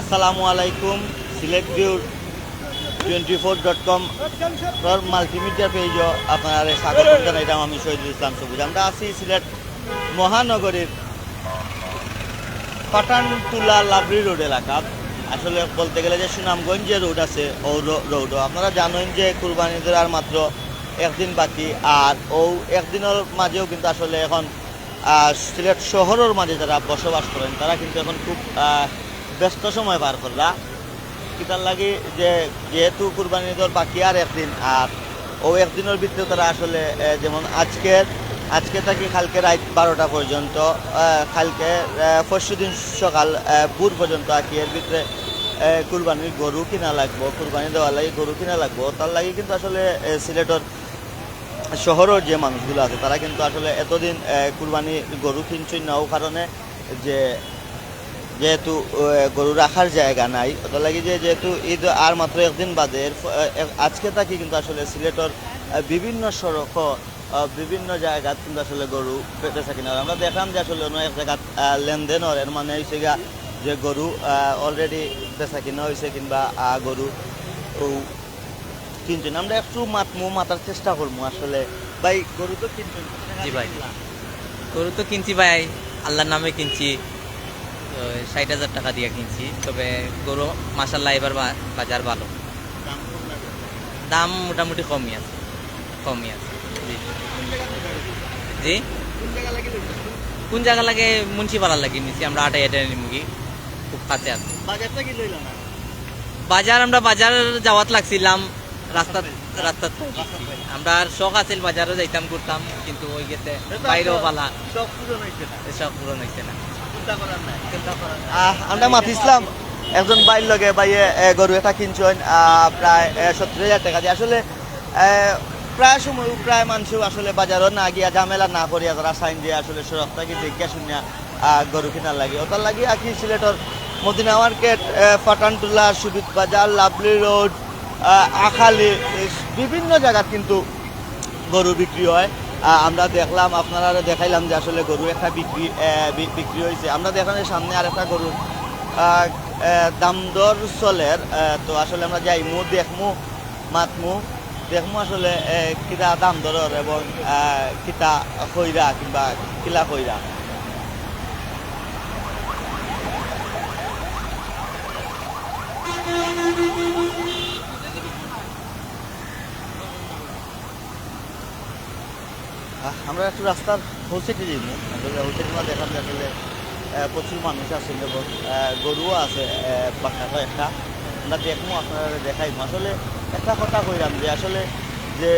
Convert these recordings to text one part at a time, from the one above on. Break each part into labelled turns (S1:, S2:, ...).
S1: আসসালামু আলাইকুম Sylhet View twenty four dot com multimedia পেজও আপনার স্বাগত জানাইলাম আমি শহীদুল ইসলাম সবুজ। আমরা আছি সিলেট মহানগরীর পাঠানতুলা লাবরি রোড এলাকা। আসলে বলতে গেলে যে সুনামগঞ্জ রোড আছে, ও রোড আপনারা জানেন যে কুরবানিদের আর মাত্র একদিন বাকি, আর ও একদিনের মাঝেও কিন্তু আসলে এখন সিলেট শহরের মাঝে যারা বসবাস করেন, তারা কিন্তু এখন খুব ব্যস্ত সময় পার করলা। কিতার লাগে যে, যেহেতু কুরবানি ঈদের বাকি আর একদিন, আর ও একদিনের ভিতরে তারা আসলে যেমন আজকের আজকে থাকি কালকে রাত বারোটা পর্যন্ত কালকে পরশু দিন সকাল ভোর পর্যন্ত আর কি এর ভিতরে কুরবানির গরু কিনা লাগবো, কুরবানি দেওয়ার লাগে গরু কিনা লাগবো। তার লাগে কিন্তু আসলে সিলেটের শহরের যে মানুষগুলো আছে, তারা কিন্তু আসলে এতদিন কুরবানি গরু কিনছেন না ও কারণে যে যেহেতু গরু রাখার জায়গা নাই ওটা লাগে যে যেহেতু ঈদ আর মাত্র একদিন বাদে আজকে থাকি কিন্তু আসলে সিলেটের বিভিন্ন সড়ক বিভিন্ন জায়গাত কিন্তু আসলে গরু পেতে থাকি না আমরা দেখলাম যে আসলে অন্য এক জায়গাত আহ, লেনদেন এর মানে হয়েছে গা যে গরু অলরেডি বেচা কিনা হয়েছে কিংবা গরু কিনছেন। আমরা একটু মাতমু মাতার চেষ্টা করব আসলে। ভাই গরু তো কিনছেন?
S2: জি ভাই। গরু তো কিনছি ভাই আল্লাহর নামে কিনছি। তো ষাট হাজার টাকা দিয়ে কিনছি। তবে গরু মাসাল্লাহ এবার বাজার ভালো।
S1: দাম
S2: মোটামুটি কমই আছে। কমই আছে। জি।
S1: কোন জায়গা লাগে
S2: মুন্সিপাড়া লাগে নিছি। আমরা আটাই আটাই মুগি খুব কাছে আছে। বাজার আমরা বাজার যাওয়াত লাগছিলাম। রাস্তা
S1: রাস্তাতে।
S2: আমরা আর শখ আছিল বাজারও যাইতাম করতাম কিন্তু ওই গেছে বাইরেও পালা।
S1: সব পূরণ হয়েছে না।
S2: এসব পূরণ হয়েছে না।
S1: আমরা মাতিছিলাম একজন বাইর লগে বাইয়ে গরু একটা কিনছেন প্রায় সত্তর হাজার টাকা দিয়ে। আসলে প্রায় সময় প্রায় মানুষ আসলে বাজারও না গিয়া ঝামেলা না করিয়া তারা সাইন দিয়ে আসলে থেকে দেখিয়া শুনিয়া গরু কিনার লাগে। ওটার লাগে আর কি সিলেটর মদিনা মার্কেট ফাটানটুলা সুবিদ বাজার, লাভলি রোড আখালি বিভিন্ন জায়গাত কিন্তু গরু বিক্রি হয়। আমরা দেখলাম আপনারা দেখাইলাম যে আসলে গরু একটা বিক্রি বিক্রি হয়েছে। আমরা দেখলাম সামনে আর একটা গরুর দাম দর চলের তো আসলে আমরা যাইমু দেখমু মাতমু দেখমু আসলে কিতা দাম দরের এবং কিতা কইরা কিংবা কিলা কইরা আহ, আমরা একটু রাস্তার হোলসেটে যাইব আসলে হোলসেটে না দেখলাম যে আসলে প্রচুর মানুষ আছে গরুও আছে বাচ্চা একটা। আমরা দেখব আপনারা দেখাইব। আসলে একটা কথা কইলাম যে, আসলে যে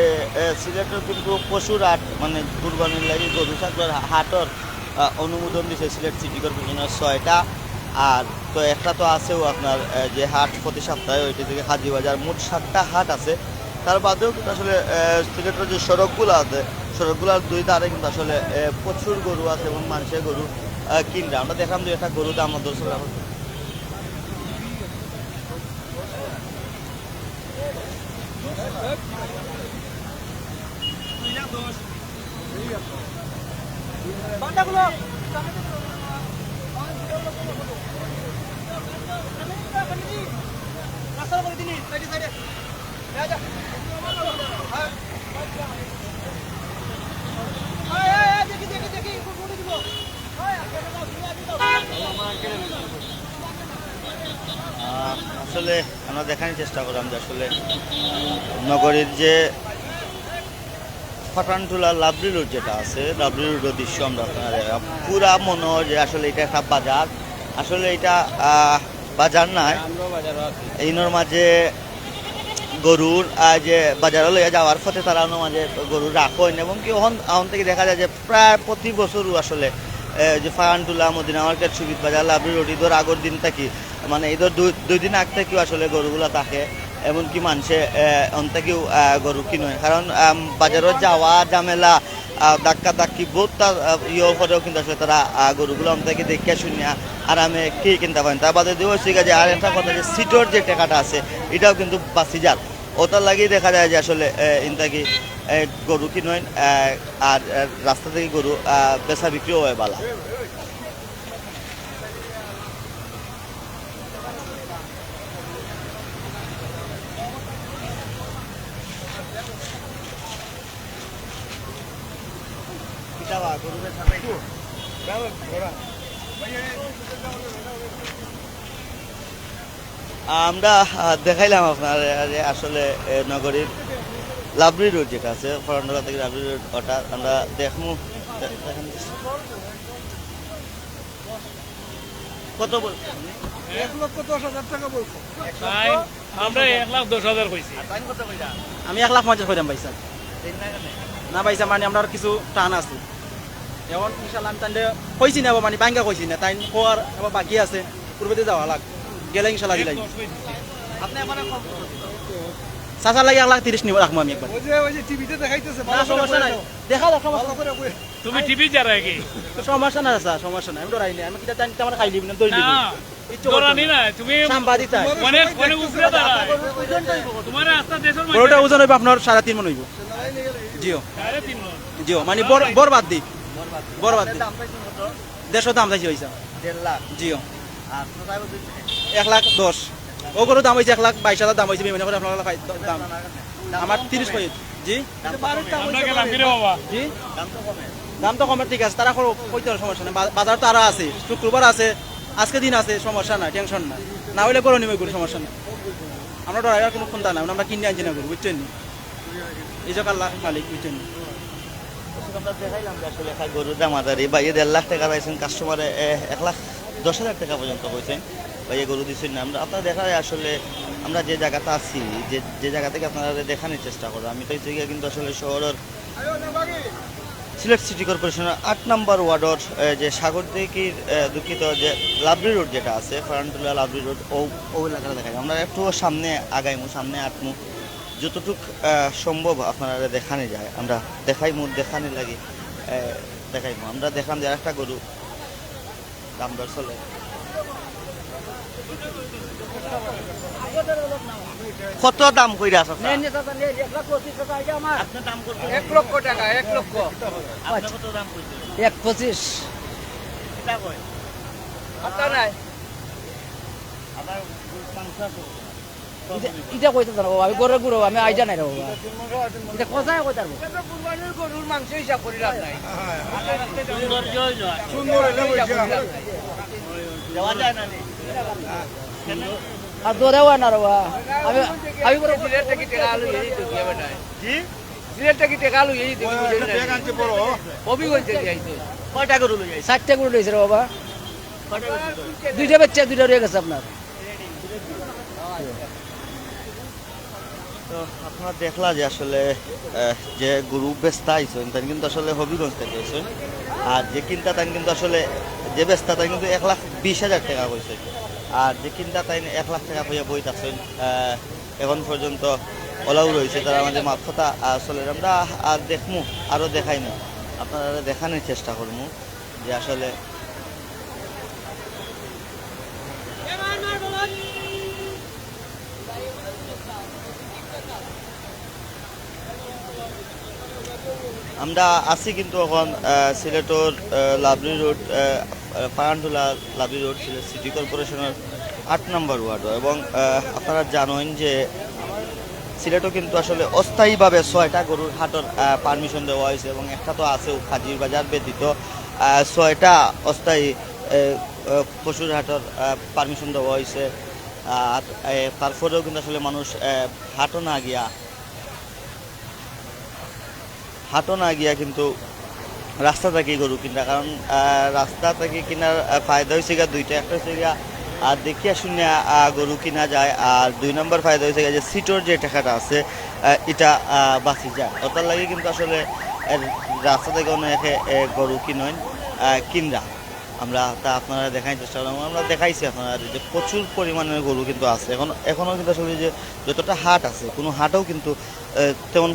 S1: সিলেটের কিন্তু পশুর হাট মানে কুরবানির লাগে গরু ছাগলের হাটর অনুমোদন দিছে সিলেট সিটি কর্পোরেশনের ছয়টা। আর তো একটা তো আছেও আপনার যে হাট প্রতি সপ্তাহে ওইটি থেকে হাজি বাজার মোট সাতটা হাট আছে। তার বাদেও কিন্তু আসলে সিলেটের যে সড়কগুলো আছে সড়কগুলোর দুই ধারে কিন্তু আসলে প্রচুর গরু আছে এবং মানুষের গরু কিনবে। আমরা দেখলাম যে একটা গরু দাম দশ টাকা। আহ, আসলে আমরা দেখানোর চেষ্টা করলাম যে আসলে নগরীর যে ফাটানটুলা লাবরি রোড যেটা আছে লাবরি রোডের দৃশ্য আমরা আপনারা পুরা মনে হয় যে আসলে এটা একটা বাজার। আসলে এটা আহ, বাজার নয় এইনোর মাঝে গরুর যে বাজারে লইয়া যাওয়ার পথে তারা মাঝে গরু রাখেন এবং কি ওখান এখন থেকে দেখা যায় যে প্রায় প্রতি বছরও আসলে যে ফায়ানটুলা, মদিনা মার্কেট সুবিধ বাজার লাবরি রোড ঈদর আগর দিন থাকি মানে ঈদর দুই দুই দিন আগ থেকেও আসলে গরুগুলো থাকে। এমনকি মানুষে অন থেকেও গরু কিনে। কারণ বাজারত যাওয়া, ঝামেলা ধাক্কা ধাক্কি বহুত ইয়ে করেও কিন্তু আসলে তারা গরুগুলো থেকে দেখিয়া শুনিয়া আরামে কি কিনতে পারেন তার বাদে দিয়েও হচ্ছে যে আর একটা কথা যে সিটোর যে টাকাটা আছে, এটাও কিন্তু বাসি যার ওটার লাগেই দেখা যায় যে আসলে ইনতাকি গরু কিনেন আর রাস্তা থেকে গরু বেচা বিক্রিও হয় বালা। আমরা দেখাইলাম আপনার আসলে নগরীর লাভরি রোড যেটা আছে ফরান্ডলা থেকে লাভরি রোড ওটা আমরা দেখমু। কত বলছেন
S3: এক লক্ষ দশ হাজার টাকা বলছো।
S4: আমরা এক লাখ দশ হাজার কইছি।
S3: আমি এক লাখ পঞ্চাশ কইতাম ভাই স্যার। না ভাই স্যার মানে আমরা কিছু টান আছে। এখন ইনশাল্লাহ আমি তাইলে কইছি না মানে বাঙ্গা কইছি না তাই কোয়ার আবার বাকি আছে পূর্বেতে যাওয়া লাগ গেলে ইনশাল্লাহ দিলাই লাগে। তিরিশ নিব রাখব আমি একবার দেখা যাক
S4: তুমি টিভি যারা কি?
S3: সমস্যা না স্যার সমস্যা নাই। আমি ডরাই নাই আমি কিটা টাইম আমার খাই লিবি না দই
S4: তোমার
S3: হইব আপনার সাড়ে তিন মন হইব। জিও। জিও মানে বর বরবাদ দি। বরবাদ দেড়শো দাম চাইছি হয়েছে জিও? এক লাখ দশ। ও গরু দাম হয়েছে এক লাখ বাইশ হাজার দাম হয়েছে বিমান করে আপনার দাম। আমার তিরিশ কই জি? জি?
S1: দাম তো কমে।
S3: দাম তো কমের ঠিক আছে তারা করো কইতে সমস্যা নেই। বাজার তো আরও আছে শুক্রবার আছে আজকে দিন আছে সমস্যা নাই টেনশন নাই। না হইলে করো নিবে কোনো সমস্যা নাই। আমরা ডরাইবার কোনো চিন্তা নাই আমরা কিনে আনছি না করি বুঝছেন এই যে কাল্লা মালিক বুঝছেন
S1: আমরা যে বা এই দেড় লাখ টাকা এক লাখ দশ হাজার টাকা পর্যন্ত হয়েছেন বা এই আসলে আমরা যে জায়গাতে আছি, যে যে জায়গা থেকে আপনারা দেখানোর চেষ্টা করো আমি তো এই জায়গায় কিন্তু আসলে শহরের সিলেট সিটি কর্পোরেশনের আট নম্বর ওয়ার্ডর যে সাগর দিকির দুঃখিত যে লাভরি রোড যেটা আছে ফারান্টুলা লাভরি রোড, ও ও এলাকাটা দেখা যায় আমরা একটু সামনে আগাইমু, সামনে আটমু। যতটুক সম্ভব আপনারা দেখানো যায়। আমরা দেখাইমু দেখানি লাগি আহ, দেখাইমু আমরা দেখাম যে একটা গরু দাম দর চলে। কত দাম কইরা আছে আপনার? দাম কত?
S5: এক লক্ষ টাকা এক লক্ষ।
S1: আপনি কত দাম কইছেন
S5: এক পঁচিশ। আচ্ছা নাই?
S1: মাংস আছে।
S6: ইটা কইতে জানো আমি গরুর গুড়ো আমি আইডিয়া নাই রে বাবা এটা কোথায় কই তারবো
S5: কুরবানির গরুর মাংস হিসাব করে লাভ নাই
S1: দেওয়া যায় না নি?
S6: আর দৌড়াও না রে আমি আমি বড়
S5: সিলেট থেকে টেকা আলু এই তো দিয়ে বেটায়
S1: জি
S5: সিলেট থেকে টেকা আলু এই তো হবিগঞ্জ থেকে আইতো
S1: কয়টা গরু লই আইছে
S6: ষাটটা গরু লইছে রে বাবা
S1: কয়টা গরু লই আইছে?
S6: দুইটা বাচ্চা দুইটা রয়ে গেছে আপনার
S1: আপনারা দেখলা যে আসলে যে গরু বেস্তা আইসেন তাই কিন্তু আসলে হবিগঞ্জ থেকে আইছেন। আর যে কিনতা তাই কিন্তু আসলে, যে বেস্তা তাই কিন্তু এক লাখ বিশ হাজার টাকা কইছে আর যে কিনতা তাই এক লাখ টাকা হইয়া বইত আছেন এখন পর্যন্ত ওলাও রয়েছে, তারা আমাদের মাত কথা আসলে আমরা আর দেখমু, আরও দেখাই না আপনারা দেখানোর চেষ্টা করব যে আসলে আমরা আছি কিন্তু এখন সিলেটর Lovely Road Payantola Lovely Road, Sylhet city কর্পোরেশনের আট নম্বর ওয়ার্ড। এবং আপনারা জানেন যে সিলেটও কিন্তু আসলে অস্থায়ীভাবে ছয়টা গরুর হাটর পারমিশন দেওয়া হয়েছে এবং একটা তো আছেও খাজির বাজার ব্যতীত ছয়টা অস্থায়ী পশুর হাটর পারমিশন দেওয়া হয়েছে। আর তারপরেও কিন্তু আসলে মানুষ হাটও না গিয়া হাটও না গিয়া কিন্তু রাস্তা থেকে গরু কিনা কারণ রাস্তা থেকে কিনার ফায়দা হয়েছে গা দুইটা। একটা হয়েছে গিয়া আর দেখিয়া শুনে গরু কিনা যায়। আর দুই নম্বর ফায়দা হয়েছে গা যে সিটোর যে টাকাটা আছে এটা বাঁচি যায়। ওটার লাগে কিন্তু আসলে রাস্তা থেকে অনেকে গরু কিনয় কিনরা। আমরা তা আপনারা দেখাই চেষ্টা করলাম। আমরা দেখাইছি আপনারা যে প্রচুর পরিমাণের গরু কিন্তু আছে। এখন এখনও কিন্তু আসলে যে যতটা হাট আছে, কোনো হাটেও কিন্তু তেমন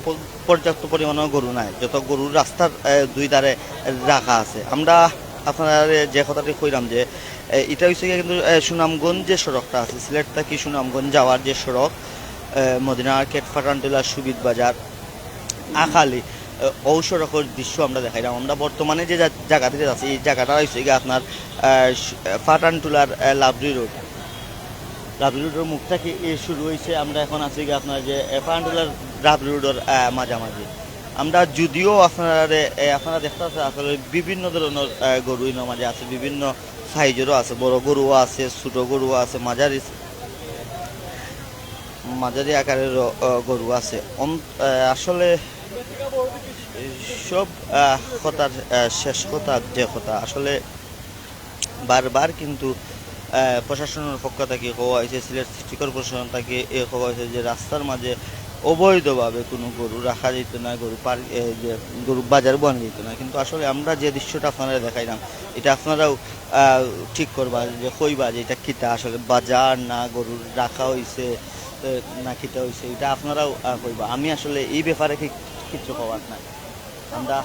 S1: পর্যাপ্ত পরিমাণের গরু নাই। যত গরুর রাস্তার দুই ধারে রাখা আছে। আমরা আপনারা যে কথাটি কইলাম যে এটা হচ্ছে কিন্তু সুনামগঞ্জ যে সড়কটা আছে সিলেট থেকে সুনামগঞ্জ যাওয়ার যে সড়ক মদিনা মার্কেট ফাটানটোলা সুবিদ বাজার, আখালি আহ, ঔ দৃশ্য আমরা দেখাইলাম আমরা বর্তমানে যে জা- জায়গাটিতে আছি এই জায়গাটা হচ্ছে গিয়ে আপনার ফাটানটোলার লাভরি রোড। রাবলি রোডের মুখ থেকে শুরু হয়েছে আমরা এখন আছি গিয়ে আপনার যে ফান্ডুলার রাবলি রোডের মাঝামাঝি। আমরা যদিও আপনারা আপনারা দেখতে পাচ্ছেন আসলে বিভিন্ন ধরনের গরু মাঝে আছে বিভিন্ন সাইজেরও আছে। বড় গরুও আছে ছোট গরুও আছে মাঝারি মাঝারি আকারেরও গরু আছে। আসলে সব কথার শেষ কথা যে কথা। আসলে বারবার কিন্তু প্রশাসনের পক্ষ থেকে কোয়া হয়েছে, সিলেট সিটি কর্পোরেশন থেকে এ কোয়া হয়েছে যে রাস্তার মাঝে অবৈধভাবে কোনো গরু রাখা যেত না, গরু পার যে গরু বাজার বন যেত না। কিন্তু আসলে আমরা যে দৃশ্যটা আপনারা দেখাইলাম, এটা আপনারাও ঠিক করবা যে কইবা যে এটা কিতা। আসলে বাজার না গরু রাখা হয়েছে না কিতা হয়েছে এটা আপনারাও কইবা। আমি আসলে এই ব্যাপারে কি কিছু কবার নাই। আমরা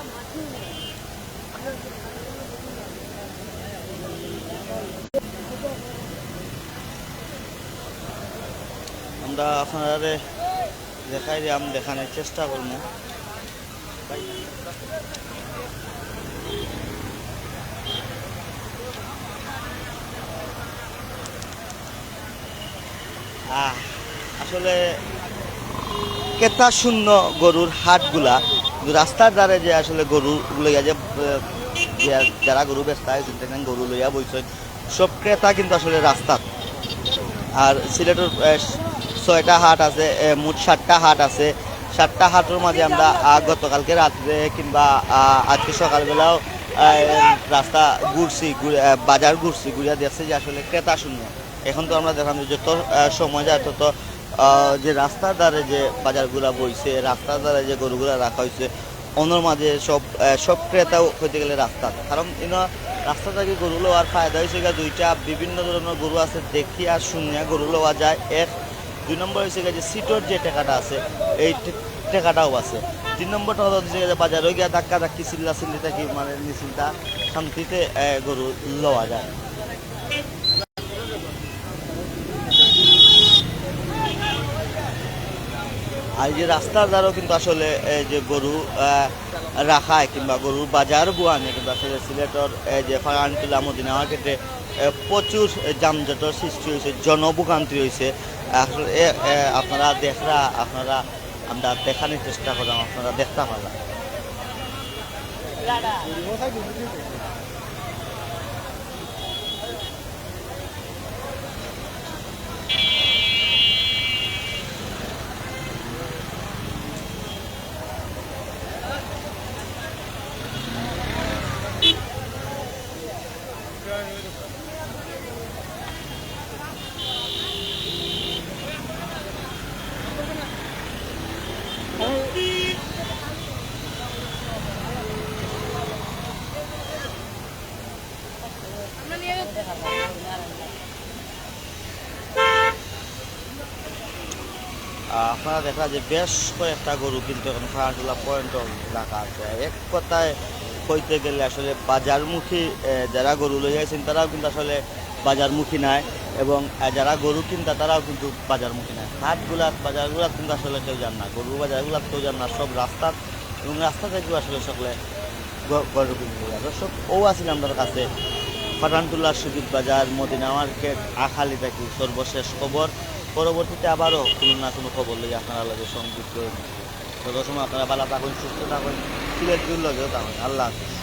S1: আমরা আপনারা দেখাই দিলাম দেখানোর চেষ্টা করব। আসলে কেতা শূন্য গরুর হাটগুলা রাস্তার দ্বারে যে আসলে গরু লইয়া যে যারা গরু বেচতায় যেখানে গরু লইয়া বইছেন সব ক্রেতা কিন্তু আসলে রাস্তাত আর সিলেটের ছয়টা হাট আছে মোট সাতটা হাট আছে। সাতটা হাটের মাঝে আমরা গতকালকে রাত্রে কিংবা আজকে সকালবেলাও রাস্তা ঘুরছি, ঘুরে- বাজার ঘুরছি, ঘুরিয়া দেখছি যে আসলে ক্রেতা শূন্য। এখন তো আমরা দেখলাম যে যত সময় যায় তত যে রাস্তার ধারে যে বাজারগুলা বইছে, রাস্তার ধারে যে গরুগুলা রাখা হয়েছে অন্যর মাঝে সব সব ক্রেতাও হইতে গেলে রাস্তা। কারণ ইনো রাস্তা থেকে গরু লওয়ার ফায়দা হয়েছে দুইটা, বিভিন্ন ধরনের গরু আছে দেখি আর শুনিয়া গরু লওয়া যায়। এক, দুই নম্বর হয়েছে যে সিটোর যে টাকাটা আছে, এই টাকাটাও আছে। তিন নম্বরটা হলো হচ্ছে যে বাজারে গিয়া ধাক্কা ধাক্কি চিল্লা চিল্লি থাকি মানে নিচিন্তা শান্তিতে গরু লওয়া যায়। আর যে রাস্তার দ্বারাও কিন্তু আসলে যে গরু রাখায় কিংবা গরুর বাজার বুয়ানে কিন্তু আসলে সিলেটর যে মদিনা মার্কেটে আহ, প্রচুর যানজটের সৃষ্টি হয়েছে জনভোগান্তি হয়েছে। আপনারা দেখরা আপনারা আমরা দেখানোর চেষ্টা করলাম আপনারা দেখতে পারলাম। আপনারা দেখা যে বেশ কয়েকটা গরু কিন্তু এখন খানাটোলা পয়েন্ট রাখা আছে। এক কথায় কইতে গেলে আসলে বাজারমুখী যারা গরু লই আছেন তারাও কিন্তু আসলে বাজারমুখী নাই এবং যারা গরু কিনতা তারাও কিন্তু বাজারমুখী নাই। হাটগুলাত, বাজারগুলাত কিন্তু আসলে কেউ যান না। গরু বাজারগুলাত কেউ যান না। সব রাস্তাত এবং রাস্তা থেকেও আসলে সকলে গরু কিনতে দর্শক ও আছিল আমাদের কাছে ফাটানটুল্লাহ সুজিত বাজার, মদিনা মার্কেট আখালি থাকি সর্বশেষ খবর। পরবর্তীতে আবারও কোনো না কোনো খবর লই আপনারা লগে সংযুক্ত তত সময় আপনারা ভালো থাকুন সুস্থ থাকুন সিলেট লগেও থাকুন আল্লাহ হাফিজ।